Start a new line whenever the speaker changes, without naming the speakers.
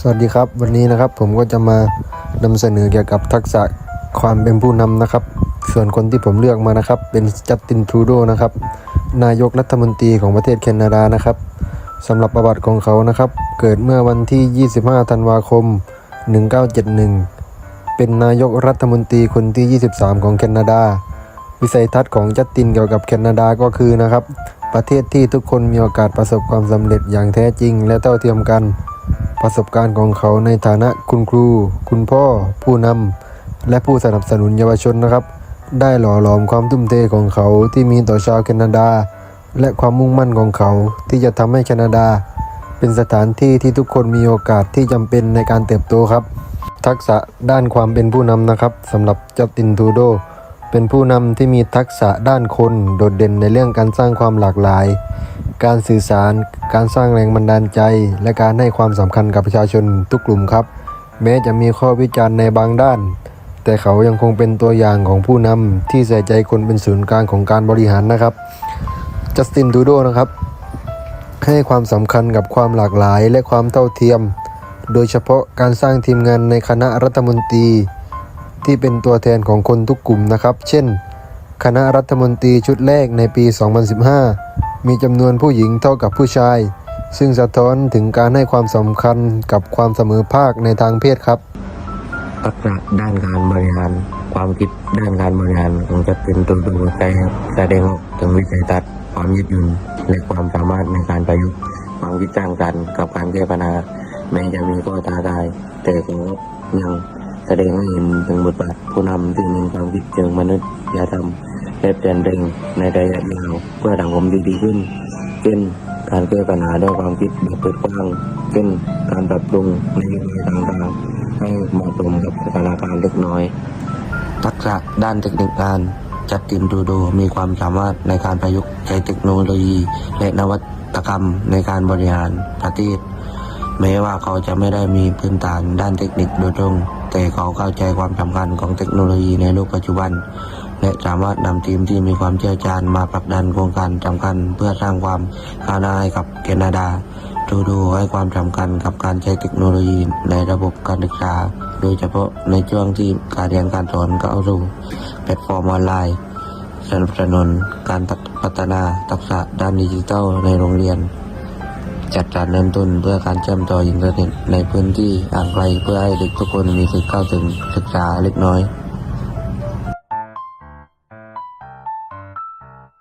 สวัสดีครับวันนี้นะครับผมก็จะมานำเสนอเกี่ยวกับทักษะความเป็นผู้นำนะครับ ส่วนคนที่ผมเลือกมานะครับ เป็นจัสตินทรูโดนะครับ นายกรัฐมนตรีของประเทศแคนาดานะครับสำหรับประวัติของเขานะครับ เกิดเมื่อวันที่ 25 ธันวาคม 1971 เป็นนายกรัฐมนตรีคนที่ 23 ของแคนาดา วิสัยทัศน์ของจัสตินเกี่ยวกับแคนาดาก็คือนะครับ ประเทศที่ทุกคนมีโอกาสประสบความสำเร็จอย่างแท้จริง และเท่าเทียมกัน ประสบการณ์ของเขาในฐานะคุณครู คุณพ่อ ผู้นำและผู้สนับสนุนเยาวชนนะครับ ได้หล่อหลอมความทุ่มเทของเขาที่มีต่อชาวแคนาดา และความมุ่งมั่นของเขาที่จะทำให้แคนาดา เป็นสถานที่ที่ทุกคนมีโอกาสที่จำเป็นในการเติบโตครับ ทักษะด้านความเป็นผู้นำนะครับสำหรับจัสตินทูโดเป็นผู้นำที่มีทักษะด้านคนโดดเด่นในเรื่องการสร้างความหลากหลาย การสื่อสาร การสร้างแรงบันดาลใจ และการให้ความสำคัญกับประชาชนทุกกลุ่มครับ แม้จะมีข้อวิจารณ์ในบางด้าน แต่เขายังคงเป็นตัวอย่างของผู้นำที่ใส่ใจคนเป็นศูนย์กลางของการบริหารนะครับจัสตินทูโดนะครับ ให้ความสำคัญกับความหลากหลายและความเท่าเทียม โดยเฉพาะการสร้างทีมงานในคณะรัฐมนตรี ที่เป็นตัวแทนของคนทุกกลุ่มนะครับ เช่น คณะรัฐมนตรีชุดแรกในปี 2015 มีจำนวนผู้หญิงเท่ากับผู้ชาย ซึ่งสะท้อนถึงการให้ความสำคัญกับความเสมอภาคในทางเพศครับ
ทักษะด้านการบริหารความคิดด้านการบริหารของจัสตินตูดูใจครับแสดงออกถึงวิสัยทัศน์ความยืดหยุ่นและความสามารถในการประยุกต์ความคิดสร้างสรรค์กับการแก้ปัญหาแม้จะมีข้อท้าทายแต่ก็ยังแสดงให้เห็นถึงบทบาทผู้นำที่มีความคิดเชิงมนุษยธรรม และเปลี่ยนแปลงในระยะยาวเพื่อสังคมที่ดีขึ้น เช่น การแก้ปัญหาด้วยความคิดแบบเปิดกว้าง เช่น การปรับปรุงนโยบายต่างๆ ให้เหมาะสมกับสถานการณ์เล็กน้อย ทักษะด้านเทคนิคงานจัดตินดูโดมีความสามารถในการประยุกต์ใช้เทคโนโลยี และนวัตกรรมในการบริหารประเทศแม้ว่าเขาจะไม่ได้มีพื้นฐานด้านเทคนิคโดยตรง แต่เขาเข้าใจความสำคัญของเทคโนโลยีในโลกปัจจุบัน และสามารถนำทีมที่มีความเชี่ยวชาญมาผลักดันโครงการสำคัญ เพื่อสร้างความก้าวหน้าให้กับแคนาดาดูดูให้ความสำคัญกับการใช้เทคโนโลยีในระบบการศึกษา โดยเฉพาะในช่วงที่การเรียนการสอนเข้าสู่แพลตฟอร์มออนไลน์สนับสนุนการพัฒนาทักษะด้านดิจิทัลในโรงเรียน จัดการเริ่มต้นเพื่อการเชื่อมต่ออินเทอร์เน็ตในพื้นที่ห่างไกลเพื่อให้เด็กทุกคนมีสิทธิ์เข้าถึงศึกษาเล็กน้อย